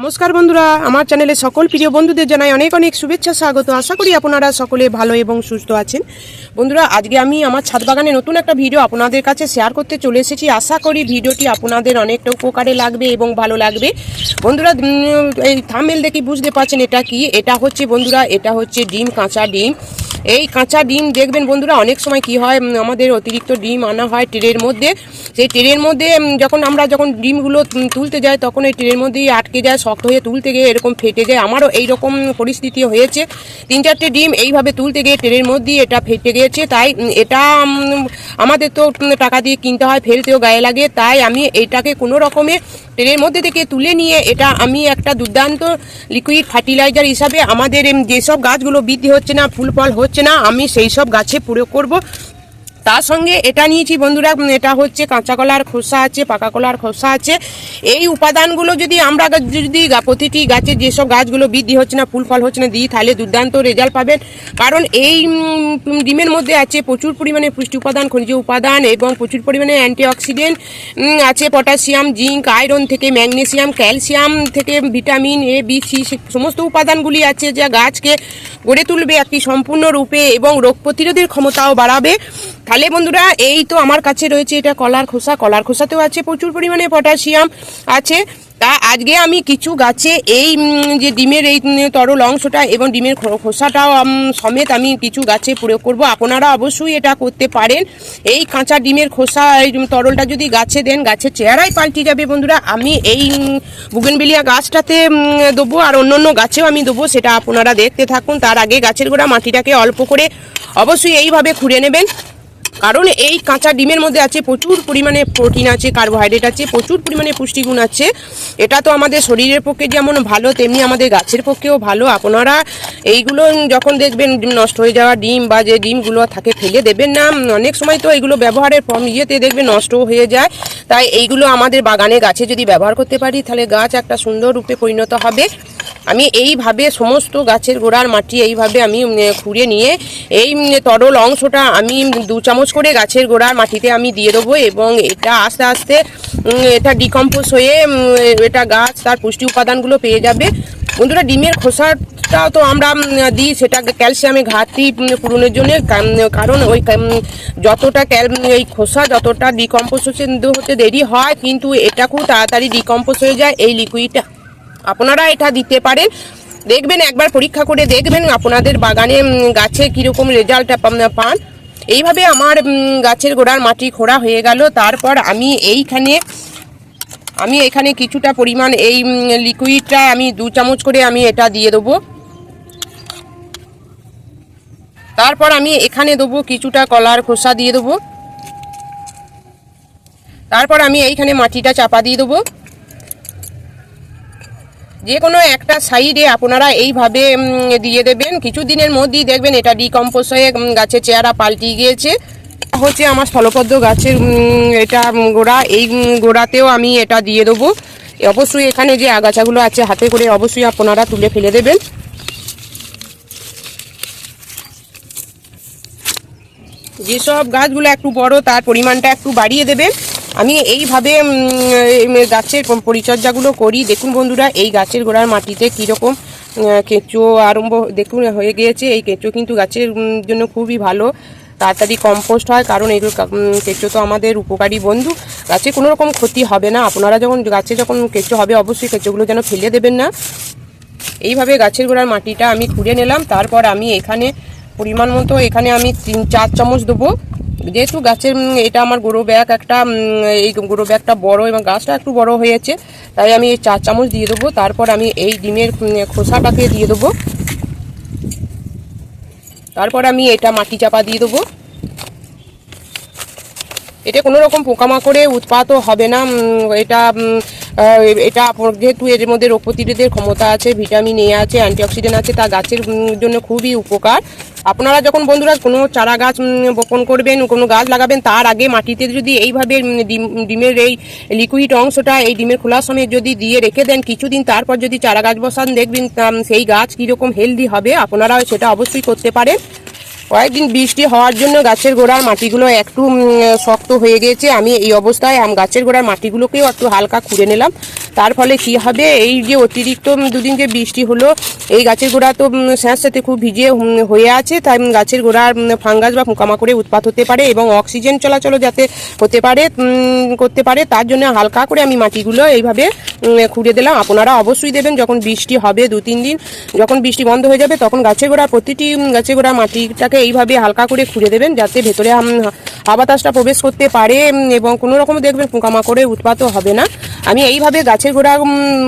নমস্কার বন্ধুরা, আমার চ্যানেলে সকল প্রিয় বন্ধুদের জানাই অনেক অনেক শুভেচ্ছা, স্বাগত। আশা করি আপনারা সকলে ভালো এবং সুস্থ আছেন। বন্ধুরা, আজকে আমি আমার ছাদ বাগানে নতুন একটা ভিডিও আপনাদের কাছে শেয়ার করতে চলে এসেছি। আশা করি ভিডিওটি আপনাদের অনেকটা উপকারে লাগবে এবং ভালো লাগবে। বন্ধুরা এই থামেল দেখি বুঝতে পারছেন এটা কি? এটা হচ্ছে, বন্ধুরা, এটা হচ্ছে ডিম, কাঁচা ডিম। এই কাঁচা ডিম দেখবেন বন্ধুরা, অনেক সময় কি হয় আমাদের অতিরিক্ত ডিম আনা হয় ট্রেনের মধ্যে। সেই ট্রেনের মধ্যে যখন আমরা যখন ডিমগুলো তুলতে যাই, তখন এই ট্রেনের মধ্যেই আটকে যায়, শক্ত হয়ে তুলতে গিয়ে এরকম ফেটে যায়। আমারও এই রকম পরিস্থিতি হয়েছে। তিন চারটে ডিম এইভাবে তুলতে গিয়ে ট্রেনের মধ্যেই এটা ফেটে গিয়েছে। তাই এটা আমাদের তো টাকা দিয়ে কিনতে হয়, ফেলতেও গায়ে লাগে। তাই আমি এটাকে কোনো রকমে ট্রেনের মধ্যে থেকে তুলে নিয়ে, এটা আমি একটা দুর্দান্ত লিকুইড ফার্টিলাইজার হিসাবে আমাদের যেসব গাছগুলো বৃদ্ধি হচ্ছে না, ফুল ফল হচ্ছে না, আমি সেই সব গাছে প্রয়োগ করব। তার সঙ্গে এটা নিয়েছি বন্ধুরা এটা হচ্ছে কাঁচা কলার খোসা আছে, পাকা কলার খোসা আছে। এই উপাদানগুলো যদি আমরা যদি প্রতিটি গাছে যেসব গাছগুলো বৃদ্ধি হচ্ছে না, ফুল ফল হচ্ছে না, দিই, তাহলে দুর্দান্ত রেজাল্ট পাবেন। কারণ এই ডিমের মধ্যে আছে প্রচুর পরিমাণে পুষ্টি উপাদান, খনিজ উপাদান এবং প্রচুর পরিমাণে অ্যান্টিঅক্সিডেন্ট আছে পটাশিয়াম জিঙ্ক আয়রন থেকে ম্যাগনেসিয়াম ক্যালসিয়াম থেকে ভিটামিন এ বি সি সমস্ত উপাদানগুলি আছে যা গাছকে গড়ে তুলবে একটি সম্পূর্ণ রূপে এবং রোগ প্রতিরোধের ক্ষমতাও বাড়াবে। তাহলে বন্ধুরা, এই তো আমার কাছে রয়েছে এটা কলার খোসা। কলার খোসাতেও আছে প্রচুর পরিমাণে পটাশিয়াম আছে। তা আজকে আমি কিছু গাছে এই যে ডিমের এই তরল অংশটা এবং ডিমের খোসাটাও সমেত আমি কিছু গাছে প্রয়োগ করব। আপনারা অবশ্যই এটা করতে পারেন। এই কাঁচা ডিমের খোসা, এই তরলটা যদি গাছে দেন, গাছের চেহারাই পাল্টে যাবে বন্ধুরা। আমি এই বুগেনবেলিয়া গাছটাতে দেবো আর অন্য অন্য গাছেও আমি দেবো, সেটা আপনারা দেখতে থাকুন। তার আগে গাছের গোড়া মাটিটাকে অল্প করে অবশ্যই এইভাবে খুঁড়ে নেবেন। কারণ এই কাঁচা ডিমের মধ্যে আছে প্রচুর পরিমাণে প্রোটিন আছে, কার্বোহাইড্রেট আছে, প্রচুর পরিমাণে পুষ্টিগুণ আছে। এটা তো আমাদের শরীরের পক্ষে যেমন ভালো, তেমনি আমাদের গাছের পক্ষেও ভালো। আপনারা এইগুলো যখন দেখবেন নষ্ট হয়ে যাওয়া, ডিম বা যে ডিমগুলো থাকে ফেলে দেবেন না। অনেক সময় তো এইগুলো ব্যবহারের ফর্ম ইয়েতে দেখবেন নষ্ট হয়ে যায়। তাই এইগুলো আমাদের বাগানে গাছে যদি ব্যবহার করতে পারি, তাহলে গাছ একটা সুন্দর রূপে পরিণত হবে। আমি এইভাবে সমস্ত গাছের গোড়ার মাটি এইভাবে আমি খুঁড়ে নিয়ে এই তরল অংশটা আমি দু চামচ করে গাছের গোড়ার মাটিতে আমি দিয়ে দেবো এবং এটা আস্তে আস্তে এটা ডিকম্পোজ হয়ে এটা গাছ তার পুষ্টি উপাদানগুলো পেয়ে যাবে। বন্ধুরা, ডিমের খোসাটা তো আমরা দিই, সেটা ক্যালসিয়ামে ঘাটতি পূরণের জন্য কারণ ওই যতটা ক্যাল, এই খোসা যতটা ডিকম্পোজ হতে দেরি হয়, কিন্তু এটা খুব তাড়াতাড়ি ডিকম্পোজ হয়ে যায়, এই লিকুইডটা আপনারা এটা দিতে পারেন। দেখবেন, একবার পরীক্ষা করে দেখবেন আপনাদের বাগানে গাছে কীরকম রেজাল্ট পান। এইভাবে আমার গাছের গোড়ার মাটি খোঁড়া হয়ে গেল। তারপর আমি এইখানে, আমি এখানে কিছুটা পরিমাণ এই লিকুইডটা আমি দু চামচ করে আমি এটা দিয়ে দেবো। তারপর আমি এখানে দেবো কিছুটা কলার খোসা দিয়ে দেবো। তারপর আমি এইখানে মাটিটা চাপা দিয়ে দেবো। যে কোনো একটা সাইডে আপনারা এইভাবে দিয়ে দেবেন। কিছু দিনের মধ্যেই দেখবেন এটা ডিকম্পোজ হয়ে গাছের চেহারা পাল্টিয়ে গিয়েছে। হচ্ছে আমার স্থলপদ্ম গাছের এটা গোড়া। এই গোড়াতেও আমি এটা দিয়ে দেবো। অবশ্যই এখানে যে আগাছাগুলো আছে, হাতে করে অবশ্যই আপনারা তুলে ফেলে দেবেন। যেসব গাছগুলো একটু বড়, তার পরিমাণটা একটু বাড়িয়ে দেবেন। আমি এইভাবে গাছের পরিচর্যাগুলো করি। দেখুন বন্ধুরা, এই গাছের গোড়ার মাটিতে কীরকম কেঁচো আরম্ভ, দেখুন, হয়ে গিয়েছে। এই কেঁচো কিন্তু গাছের জন্য খুবই ভালো। তাড়াতাড়ি কম্পোস্ট হয়, কারণ এগুলো কেঁচো তো আমাদের উপকারী বন্ধু। গাছে কোনো রকম ক্ষতি হবে না। আপনারা যখন, গাছে যখন কেঁচো হবে, অবশ্যই কেঁচোগুলো যেন ফেলে দেবেন না। এইভাবে গাছের গোড়ার মাটিটা আমি খুঁড়ে নিলাম। তারপর আমি এখানে পরিমাণ মতো, এখানে আমি তিন, চার চামচ দেবো। যেহেতু গাছের এটা আমার গুঁড়ো ব্যাগ একটা এই গুঁড়ো ব্যাগটা বড় এবং গাছটা একটু বড় হয়েছে, তাই আমি এই চার চামচ দিয়ে দেবো। তারপর আমি এই ডিমের খোসাটাকে দিয়ে দেবো। তারপর আমি এটা মাটি চাপা দিয়ে দেবো। এটা কোনো রকম পোকামাকড়ে উৎপাতও হবে না এটা এটা যেহেতু এর মধ্যে রোগ প্রতিরোধের ক্ষমতা আছে, ভিটামিন এ আছে অ্যান্টিঅক্সিডেন্ট আছে, তা গাছের জন্য খুবই উপকার। আপনারা যখন বন্ধুরা কোনো চারা গাছ বপন করবেন, কোনো গাছ লাগাবেন, তার আগে মাটিতে যদি এইভাবে ডিম- ডিমের এই লিকুইড অংশটা, এই ডিমের খোলার সময় যদি দিয়ে রেখে দেন, কিছুদিন তারপর যদি চারা গাছ বসান, দেখবেন সেই গাছ কীরকম হেলদি হবে। আপনারা সেটা অবশ্যই করতে পারেন। কয়েকদিন বৃষ্টি হওয়ার জন্য গাছের গোড়ার মাটিগুলো একটু শক্ত হয়ে গেছে আমি এই অবস্থায় আম গাছের গোড়ার মাটিগুলোকেও একটু হালকা খুঁড়ে নিলাম। তার ফলে কি হবে? এই যে অতিরিক্ত দুদিন যে বৃষ্টি হলো এই গাছের গোড়া তো উম, স্যাঁত সাথে খুব ভিজে উম, হয়ে আছে। তাই গাছের গোড়ার ফাঙ্গাস বা পোকামাকড়ে উৎপাত হতে পারে এবং অক্সিজেন চলাচলও যাতে হতে পারে করতে পারে তার জন্য হালকা করে আমি মাটিগুলো এইভাবে খুঁড়ে দিলাম। আপনারা অবশ্যই দেবেন যখন বৃষ্টি হবে দু তিন দিন। যখন বৃষ্টি বন্ধ হয়ে যাবে তখন গাছের গোড়া প্রতিটি গাছের গোড়া মাটিটাকে এইভাবে হালকা করে খুঁড়ে দেবেন যাতে ভেতরে বাতাসটা প্রবেশ করতে পারে এবং কোনো রকম দেখবেন পোকামাকড়ে উৎপাতও হবে না। আমি এইভাবে গাছের গোড়া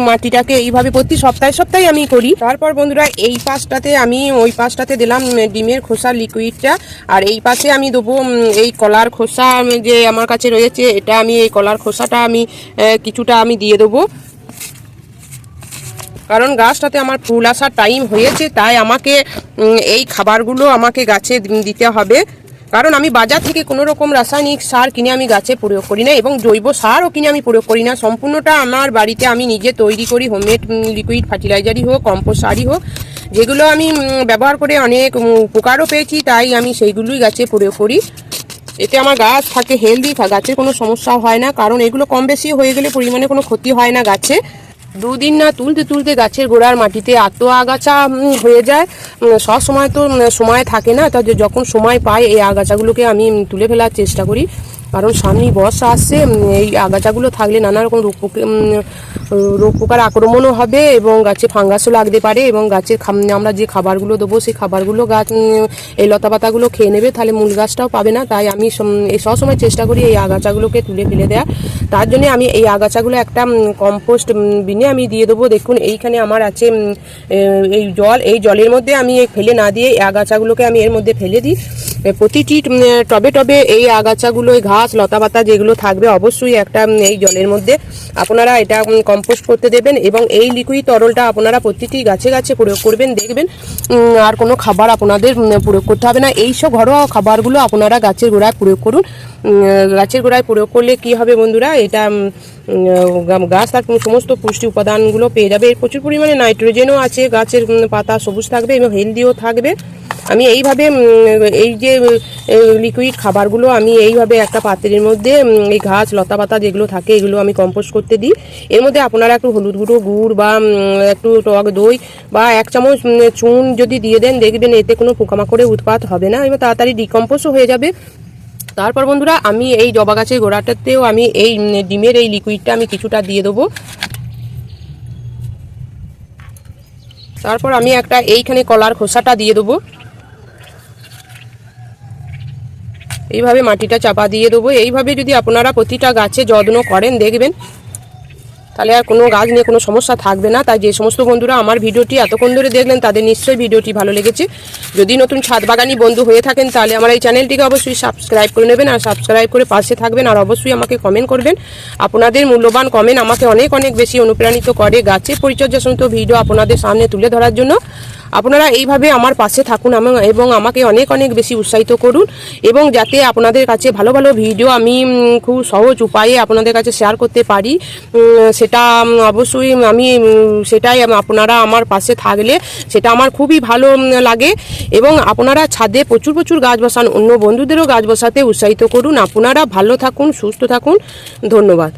মাটিটাকে এইভাবে প্রতি সপ্তাহে সপ্তাহে আমি করি। তারপর বন্ধুরা, এই পাশটাতে আমি ওই পাশটাতে দিলাম ডিমের খোসা, লিকুইডটা। আর এই পাশে আমি দেবো এই কলার খোসা যে আমার কাছে রয়েছে, এটা আমি, এই কলার খোসাটা আমি কিছুটা আমি দিয়ে দেবো। কারণ গাছটাতে আমার ফুল আসার টাইম হয়েছে, তাই আমাকে এই খাবারগুলো আমাকে গাছে দিতে হবে। কারণ আমি বাজার থেকে কোনো রকম রাসায়নিক সার কিনে আমি গাছে প্রয়োগ করি না এবং জৈব সারও কিনে আমি প্রয়োগ করি না। সম্পূর্ণটা আমার বাড়িতে আমি নিজে তৈরি করি হোমমেড লিকুইড ফার্টিলাইজারই হোক কম্পোস্ট সারই হোক। যেগুলো আমি ব্যবহার করে অনেক উপকারও পেয়েছি, তাই আমি সেইগুলোই গাছে প্রয়োগ করি। এতে আমার গাছ থাকে হেলদি গাছের কোনো সমস্যা হয় না, কারণ এগুলো কম বেশি হয়ে গেলে পরিমাণে কোনো ক্ষতি হয় না গাছে। দুদিন না তুলতে তুলতে গাছের গোড়ার মাটিতে এত আগাছা হয়ে যায়। সব সময় তো সময় থাকে না। তা যখন সময় পাই, এই আগাছাগুলোকে আমি তুলে ফেলার চেষ্টা করি। কারণ সামনেই বর্ষা আসছে এই আগাছাগুলো থাকলে নানা রকম রোগ রোগ পোকার আক্রমণও হবে এবং গাছে ফাঙ্গাসও লাগতে পারে এবং গাছের আমরা যে খাবারগুলো দেবো সেই খাবারগুলো গাছ এই লতা পাতাগুলো খেয়ে নেবে, তাহলে মূল গাছটাও পাবে না। তাই আমি সবসময় চেষ্টা করি এই আগাছাগুলোকে তুলে ফেলে দেওয়া তার জন্য আমি এই আগাছাগুলো একটা কম্পোস্ট বিনে আমি দিয়ে দেবো। দেখুন, এইখানে আমার আছে এই জল, এই জলের মধ্যে আমি ফেলে না দিয়ে এই আগাছাগুলোকে আমি এর মধ্যে ফেলে দিই। প্রতিটি টবে টবে এই আগাছাগুলো, এই ঘাস, লতা পাতা যেগুলো থাকবে, অবশ্যই একটা এই জলের মধ্যে আপনারা এটা কম্পোস্ট করতে দেবেন এবং এই লিকুইড তরলটা আপনারা প্রতিটি গাছে গাছে প্রয়োগ করবেন, দেখবেন আর কোনো খাবার আপনাদের প্রয়োগ করতে হবে না। এই সব ঘরোয়া খাবারগুলো আপনারা গাছের গোড়ায় প্রয়োগ করুন। গাছের গোড়ায় প্রয়োগ করলে কি হবে বন্ধুরা? এটা গাছ তার সমস্ত পুষ্টি উপাদানগুলো পেয়ে যাবে। এর প্রচুর পরিমাণে নাইট্রোজেনও আছে, গাছের পাতা সবুজ থাকবে এবং হেলদিও থাকবে। আমি এইভাবে এই যে লিকুইড খাবারগুলো আমি এইভাবে একটা পাত্রের মধ্যে এই ঘাস, লতা পাতা যেগুলো থাকে, এগুলো আমি কম্পোস্ট করতে দিই। এর মধ্যে আপনারা একটু হলুদ গুঁড়ো, গুড় বা একটু টক দই বা এক চামচ চুন যদি দিয়ে দেন, দেখবেন এতে কোনো পোকামাকড়ের উৎপাত হবে না। এবং তাড়াতাড়ি ডিকম্পোজও হয়ে যাবে। তারপর বন্ধুরা, আমি এই জবা গাছের গোড়াটাতেও আমি এই ডিমের এই লিকুইডটা আমি কিছুটা দিয়ে দেবো। তারপর আমি একটা এইখানে কলার খোসাটা দিয়ে দেবো। এইভাবে মাটিটা চাপা দিয়ে দেবো। এইভাবে যদি আপনারা প্রতিটা গাছে যত্ন করেন, দেখবেন, তাহলে আর কোনো গাছ নিয়ে কোনো সমস্যা থাকবে না। তাই যে সমস্ত বন্ধুরা আমার ভিডিওটি এতক্ষণ ধরে দেখলেন, তাদের নিশ্চয়ই ভিডিওটি ভালো লেগেছে। যদি নতুন ছাদ বাগানি বন্ধু হয়ে থাকেন, তাহলে আমার এই চ্যানেলটিকে অবশ্যই সাবস্ক্রাইব করে নেবেন, আর সাবস্ক্রাইব করে পাশে থাকবেন, আর অবশ্যই আমাকে কমেন্ট করবেন। আপনাদের মূল্যবান কমেন্ট আমাকে অনেক অনেক বেশি অনুপ্রাণিত করে গাছের পরিচর্যা সমিত ভিডিও আপনাদের সামনে তুলে ধরার জন্য। আপনারা এইভাবে আমার পাশে থাকুন এবং আমাকে অনেক অনেক বেশি উৎসাহিত করুন এবং যাতে আপনাদের কাছে ভালো ভালো ভিডিও আমি খুব সহজ উপায়ে আপনাদের কাছে শেয়ার করতে পারি। সেটা অবশ্যই আমি সেটাই আপনারা আমার পাশে থাকলে সেটা আমার খুবই ভালো লাগে। এবং আপনারা ছাদে প্রচুর প্রচুর গাছ বসান, অন্য বন্ধুদেরও গাছ বসাতে উৎসাহিত করুন। আপনারা ভালো থাকুন, সুস্থ থাকুন। ধন্যবাদ।